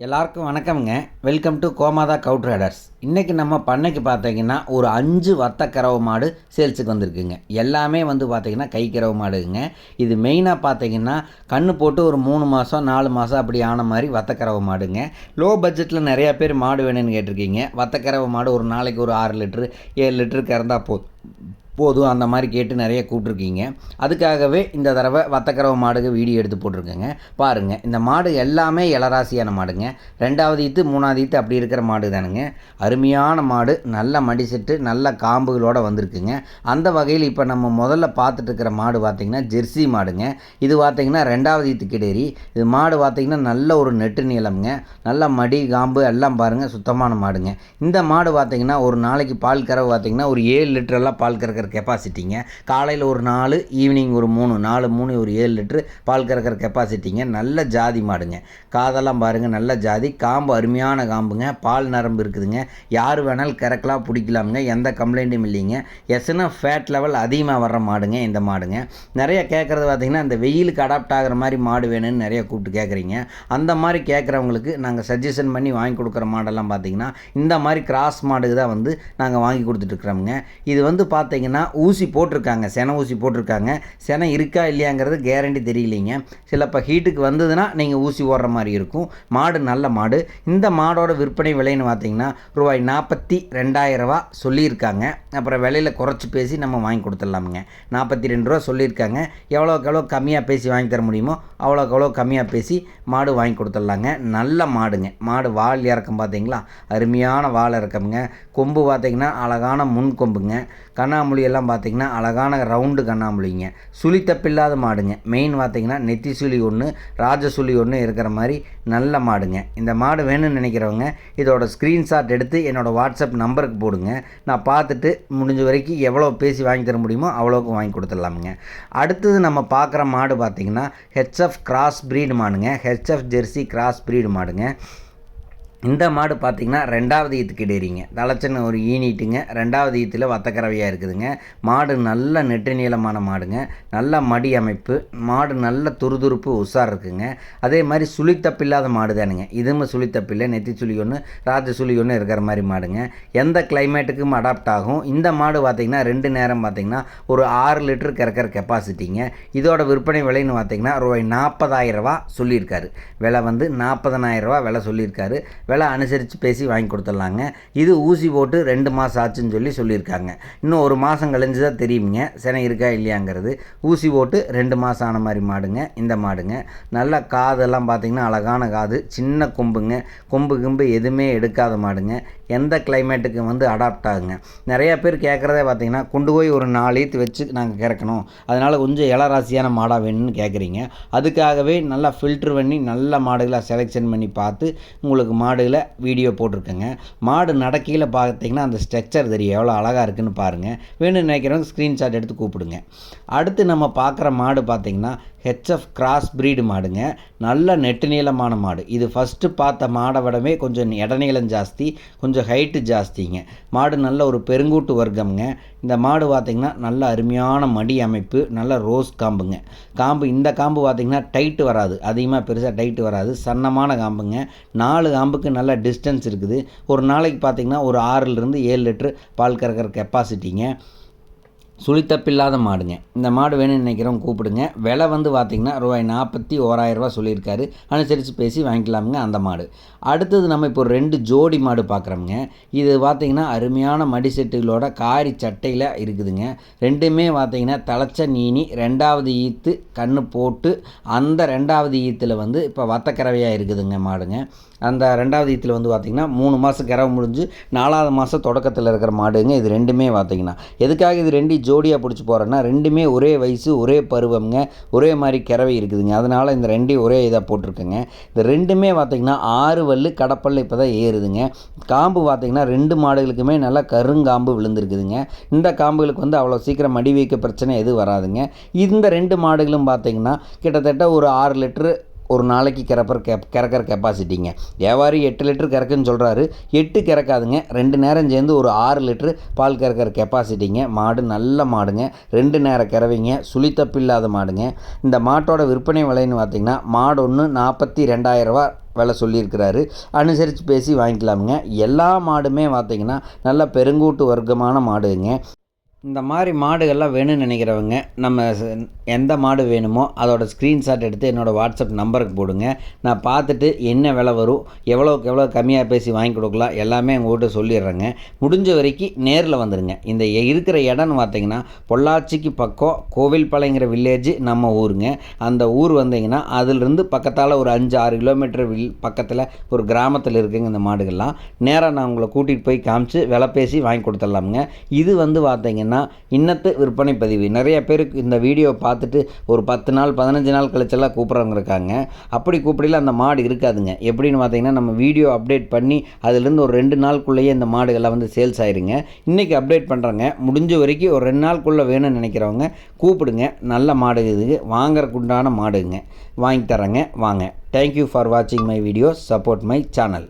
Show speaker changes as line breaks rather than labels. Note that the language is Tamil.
எல்லாருக்கும் வணக்கம்ங்க. Welcome to Gomatha cow traders இன்றைக்கி நம்ம பண்ணைக்கு பார்த்தீங்கன்னா ஒரு அஞ்சு வத்த மாடு சேல்ஸுக்கு வந்திருக்குங்க. எல்லாமே வந்து பார்த்தீங்கன்னா கை கறவை மாடுங்க. இது மெயினாக பார்த்தீங்கன்னா கண்ணு போட்டு ஒரு மூணு மாதம் நாலு மாதம் அப்படி ஆன மாதிரி வத்த மாடுங்க. லோ பட்ஜெட்டில் நிறையா பேர் மாடு வேணும்னு கேட்டிருக்கீங்க. வத்த மாடு ஒரு நாளைக்கு ஒரு ஆறு லிட்ரு ஏழு லிட்டரு கறந்தால் போதும். போதும் அந்த மாதிரி கேட்டு நிறைய கூப்பிட்ருக்கீங்க அதுக்காகவே இந்த தடவை வத்தக்கரவை மாடுக்கு வீடியோ எடுத்து போட்டிருக்கேங்க. பாருங்கள் இந்த மாடு எல்லாமே இளராசியான மாடுங்க. ரெண்டாவது ஈத்து மூணாவது ஈத்து அப்படி இருக்கிற மாடு தானுங்க. அருமையான மாடு நல்ல மடி செட்டு நல்ல காம்புகளோடு வந்திருக்குங்க. அந்த வகையில் இப்போ நம்ம முதல்ல பார்த்துட்டு இருக்கிற மாடு பார்த்திங்கன்னா ஜெர்சி மாடுங்க. இது பார்த்திங்கன்னா ரெண்டாவது ஈத்து கிடேரி. இது மாடு பார்த்திங்கன்னா நல்ல ஒரு நெட்டு நீளம்ங்க. நல்ல மடி காம்பு எல்லாம் பாருங்கள் சுத்தமான மாடுங்க. இந்த மாடு பார்த்திங்கன்னா ஒரு நாளைக்கு பால் கறவை பார்த்திங்கன்னா ஒரு ஏழு லிட்டரெல்லாம் பால் கறக்கிற கெப்பாசிட்டிங்க காலையில் ஒரு நாலு ஈவினிங் ஒரு மூணு நாலு மூணு ஒரு ஏழு லிட்ரு பால் கறக்கிற கெப்பாசிட்டிங்க நல்ல ஜாதி மாடுங்க. காதெல்லாம் பாருங்கள் நல்ல ஜாதி. காம்பு அருமையான காம்புங்க. பால் நரம்பு இருக்குதுங்க. யார் வேணாலும் கறக்கலாம் பிடிக்கலாமுங்க. எந்த கம்ப்ளைண்ட்டும் இல்லைங்க. எஸ்னா ஃபேட் லெவல் அதிகமாக வர்ற மாடுங்க இந்த மாடுங்க. நிறைய கேட்குறது பார்த்திங்கன்னா இந்த வெயிலுக்கு அடாப்ட் ஆகிற மாதிரி மாடு வேணும்னு நிறைய கூப்பிட்டு கேட்குறீங்க அந்த மாதிரி கேட்குறவங்களுக்கு நாங்கள் சஜஷன் பண்ணி வாங்கி கொடுக்குற மாடெல்லாம் பார்த்திங்கன்னா இந்த மாதிரி கிராஸ் மாடுக்கு தான் வந்து நாங்கள் வாங்கி கொடுத்துட்ருக்குறோமுங்க இது வந்து பார்த்திங்கன்னா ஊசி போட்டிருக்காங்க. செனை ஊசி போட்டிருக்காங்க. செனை இருக்கா இல்லையாங்கிறது கேரண்டி தெரியலைங்க. சில இப்போ ஹீட்டுக்கு வந்ததுன்னா நீங்கள் ஊசி ஓடுற மாதிரி இருக்கும். மாடு நல்ல மாடு. இந்த மாடோட விற்பனை விலைன்னு பார்த்தீங்கன்னா ரூபாய் நாற்பத்தி ரெண்டாயிரரூவா சொல்லியிருக்காங்க. அப்புறம் விலையில் குறைச்சி பேசி நம்ம வாங்கி கொடுத்துடலாமுங்க. நாற்பத்தி ரெண்டு ரூபா சொல்லியிருக்காங்க. எவ்வளோக்கு எவ்வளோ கம்மியாக பேசி வாங்கி தர முடியுமோ அவ்வளோக்கு எவ்வளோ கம்மியாக பேசி மாடு வாங்கி கொடுத்துடலாங்க. நல்ல மாடுங்க. மாடு வால் இறக்கம் பார்த்தீங்களா அருமையான வால் இறக்கமுங்க. கொம்பு பார்த்தீங்கன்னா அழகான முன் கொம்புங்க. கண்ணாமூலி எல்லாம் பார்த்தீங்கன்னா அழகான ரவுண்டு கண்ணாமூலிங்க சுழி தப்பில்லாத மாடுங்க. மெயின் பார்த்திங்கன்னா நெத்தி சுழி ஒன்று ராஜ சுழி ஒன்று இருக்கிற மாதிரி நல்ல மாடுங்க. இந்த மாடு வேணும்னு நினைக்கிறவங்க இதோட ஸ்க்ரீன்ஷாட் எடுத்து என்னோடய வாட்ஸ்அப் நம்பருக்கு போடுங்க. நான் பார்த்துட்டு முடிஞ்ச வரைக்கும் எவ்வளோ பேசி வாங்கி தர முடியுமோ அவ்வளோக்கு வாங்கி கொடுத்துடலாமுங்க. அடுத்தது நம்ம பார்க்குற மாடு பார்த்திங்கன்னா ஹெச்எஃப் கிராஸ் ப்ரீடு மாடுங்க. ஹெச்எஃப் ஜெர்சி கிராஸ் ப்ரீடு மாடுங்க. இந்த மாடு பார்த்திங்கன்னா ரெண்டாவது ஈத்துக்கு டேரிங்க தலைச்சன் ஒரு ஈனிட்டுங்க. ரெண்டாவது ஈத்தில் வத்தக்கறவையாக இருக்குதுங்க. மாடு நல்ல நெட்டு நீளமான மாடுங்க. நல்ல மடி அமைப்பு. மாடு நல்ல துருதுருப்பு உஷார் இருக்குங்க. அதே மாதிரி சுழித்தப்பில்லாத மாடு தானுங்க. இதுவும் சுழித்தப்பில்லை நெத்தி சுழி ஒன்று ராஜ சுழி ஒன்று இருக்கிற மாதிரி மாடுங்க. எந்த கிளைமேட்டுக்கும் அடாப்ட் ஆகும். இந்த மாடு பார்த்திங்கன்னா ரெண்டு நேரம் பார்த்திங்கன்னா ஒரு ஆறு லிட்டர் கறக்கிற கெப்பாசிட்டிங்க இதோட விற்பனை விலைன்னு பார்த்திங்கன்னா ரூபாய் நாற்பதாயிரரூவா சொல்லியிருக்காரு. விலை வந்து நாற்பதனாயிரரூவா விலை சொல்லியிருக்காரு. விலை அனுசரித்து பேசி வாங்கி கொடுத்துட்லாங்க. இது ஊசி போட்டு ரெண்டு மாதம் ஆச்சுன்னு சொல்லி சொல்லியிருக்காங்க. இன்னும் ஒரு மாதம் கழிஞ்சு தான் தெரியுங்க சினை இருக்கா இல்லையாங்கிறது. ஊசி போட்டு ரெண்டு மாதம் ஆன மாதிரி மாடுங்க. இந்த மாடுங்க. நல்ல காதெல்லாம் பார்த்திங்கன்னா அழகான காது. சின்ன கொம்புங்க. கொம்பு கிம்பு எதுவுமே எடுக்காத மாடுங்க. எந்த கிளைமேட்டுக்கு வந்து அடாப்ட் ஆகுங்க. நிறையா பேர் கேட்குறதே பார்த்திங்கன்னா கொண்டு போய் ஒரு நாலு ஈத்து வச்சு நாங்கள் கிறக்கணும். அதனால் கொஞ்சம் இளராசியான மாடாக வேணும்னு கேட்குறீங்க. அதுக்காகவே நல்லா ஃபில்ட்ரு பண்ணி நல்ல மாடுகளாக செலெக்ஷன் பண்ணி பார்த்து உங்களுக்கு மாடு மாடுகளை வீடியோ போட்டிருக்கேங்க. மாடு நடக்கையில் பார்த்தீங்கன்னா அந்த ஸ்ட்ரக்சர் தெரியும். எவ்வளோ அழகாக இருக்குன்னு பாருங்கள் வேணும்னு நினைக்கிறவங்க ஸ்க்ரீன்ஷாட் எடுத்து கூப்பிடுங்க. அடுத்து நம்ம பார்க்குற மாடு பார்த்திங்கன்னா ஹெச்எஃப் கிராஸ் ப்ரீடு மாடுங்க. நல்ல நெட்டு நீளமான மாடு. இது ஃபஸ்ட்டு பார்த்த மாடை விடவே கொஞ்சம் இடநீளம் ஜாஸ்தி கொஞ்சம் ஹைட்டு ஜாஸ்திங்க. மாடு நல்ல ஒரு பெருங்கூட்டு வர்க்கம்ங்க. இந்த மாடு பார்த்திங்கன்னா நல்ல அருமையான மடி அமைப்பு நல்ல ரோஸ் காம்புங்க. காம்பு இந்த காம்பு பார்த்திங்கன்னா டைட்டு வராது. அதிகமாக பெருசாக டைட்டு வராது. சன்னமான காம்புங்க. நாலு காம்புக்கு நல்ல டிஸ்டன்ஸ் இருக்குது. ஒரு நாளைக்கு பார்த்திங்கன்னா ஒரு ஆறுலேருந்து ஏழு லிட்ரு பால் கறக்கிற கெப்பாசிட்டிங்க சுழித்தப்பில்லாத மாடுங்க. இந்த மாடு வேணும்னு நினைக்கிறவங்க கூப்பிடுங்க. விலை வந்து பார்த்திங்கன்னா ரூபாய் நாற்பத்தி ஓராயிரரூவா சொல்லியிருக்காரு. அனுசரித்து பேசி வாங்கிக்கலாமுங்க அந்த மாடு. அடுத்தது நம்ம இப்போ ரெண்டு ஜோடி மாடு பார்க்குறோமுங்க. இது பார்த்திங்கன்னா அருமையான மடி செட்டுகளோட காரி சட்டையில் இருக்குதுங்க. ரெண்டுமே பார்த்திங்கன்னா தலைச்ச நீனி ரெண்டாவது ஈத்து கண்ணு போட்டு அந்த ரெண்டாவது ஈத்தில் வந்து இப்போ வத்தக்கறவையாக இருக்குதுங்க மாடுங்க. அந்த ரெண்டாவது ஈத்தில் வந்து பார்த்திங்கன்னா மூணு மாதம் கறவை முடிஞ்சு நாலாவது மாதம் தொடக்கத்தில் இருக்கிற மாடுங்க இது ரெண்டுமே பார்த்திங்கன்னா எதுக்காக இது ரெண்டு ஜோடியாக பிடிச்சி போகிறேன்னா ரெண்டுமே ஒரே வயசு ஒரே பருவம்ங்க ஒரே மாதிரி கிறவை இருக்குதுங்க. அதனால் இந்த ரெண்டையும் ஒரே இதாக போட்டிருக்குங்க. இந்த ரெண்டுமே பார்த்திங்கன்னா ஆறு வல்லு கடப்பல் இப்போ தான் ஏறுதுங்க. காம்பு பார்த்திங்கன்னா ரெண்டு மாடுகளுக்குமே நல்லா கருங்காம்பு விழுந்திருக்குதுங்க. இந்த காம்புகளுக்கு வந்து அவ்வளோ சீக்கிரம் மடி வைக்க பிரச்சனை எதுவும் வராதுங்க. இந்த ரெண்டு மாடுகளும் பார்த்திங்கன்னா கிட்டத்தட்ட ஒரு ஆறு லிட்ரு ஒரு நாளைக்கு கிறப்பர் கெப் கிறக்கிற கெப்பாசிட்டிங்க வியாபாரி எட்டு லிட்டர் கிறக்குன்னு சொல்கிறாரு எட்டு கிறக்காதுங்க ரெண்டு நேரம் சேர்ந்து ஒரு ஆறு லிட்டரு பால் கறக்கிற கெப்பாசிட்டிங்க மாடு நல்ல மாடுங்க. ரெண்டு நேரம் கறவைங்க. சுழித்தப்பில்லாத மாடுங்க. இந்த மாட்டோட விற்பனை விலைன்னு பார்த்திங்கன்னா மாடு ஒன்று நாற்பத்தி ரெண்டாயிரரூவா விலை சொல்லியிருக்கிறாரு. அனுசரித்து பேசி வாங்கிக்கலாமுங்க. எல்லா மாடுமே பார்த்திங்கன்னா நல்ல பெருங்கூட்டு வர்க்கமான மாடுங்க. இந்த மாதிரி மாடுகள்லாம் வேணும்னு நினைக்கிறவங்க நம்ம எந்த மாடு வேணுமோ அதோட ஸ்க்ரீன்ஷாட் எடுத்து என்னோடய வாட்ஸ்அப் நம்பருக்கு போடுங்க. நான் பார்த்துட்டு என்ன விலை வரும் எவ்வளோக்கு எவ்வளோ கம்மியாக பேசி வாங்கி கொடுக்கலாம் எல்லாமே உங்கள்கிட்ட சொல்லிடுறேங்க. முடிஞ்ச வரைக்கும் நேரில் வந்துடுங்க இந்த இருக்கிற இடம்னு பார்த்தீங்கன்னா பொள்ளாச்சிக்கு பக்கம் கோவில்பாளையங்கிற வில்லேஜ் நம்ம ஊருங்க. அந்த ஊர் வந்தீங்கன்னா அதிலிருந்து பக்கத்தால் ஒரு அஞ்சு ஆறு கிலோமீட்டர் வில் பக்கத்தில் ஒரு கிராமத்தில் இருக்குங்க இந்த மாடுகள்லாம். நேராக நான் உங்களை கூட்டிகிட்டு போய் காமிச்சு விலை பேசி வாங்கி கொடுத்துடலாமுங்க. இது வந்து பார்த்தீங்கன்னா இன்னத்து விற்பனை பதிவு. நிறைய பேருக்கு இந்த வீடியோ பார்த்துட்டு ஒரு பத்து நாள் பதினஞ்சு நாள் கழிச்செல்லாம் கூப்பிட்றவங்க இருக்காங்க. அப்படி கூப்பிடல அந்த மாடு இருக்காதுங்க. எப்படின்னு பார்த்தீங்கன்னா நம்ம வீடியோ அப்டேட் பண்ணி அதுலேருந்து ஒரு ரெண்டு நாளுக்குள்ளேயே இந்த மாடுகள்லாம் வந்து சேல்ஸ் ஆயிருங்க. இன்றைக்கி அப்டேட் பண்ணுறேங்க முடிஞ்ச வரைக்கும் ஒரு ரெண்டு நாளுக்குள்ளே வேணும்னு நினைக்கிறவங்க கூப்பிடுங்க. நல்ல மாடு இது. வாங்குறதுக்கு உண்டான மாடுங்க. வாங்கி தரேங்க. வாங்க. தேங்க்யூ ஃபார் வாட்சிங் my video support my channel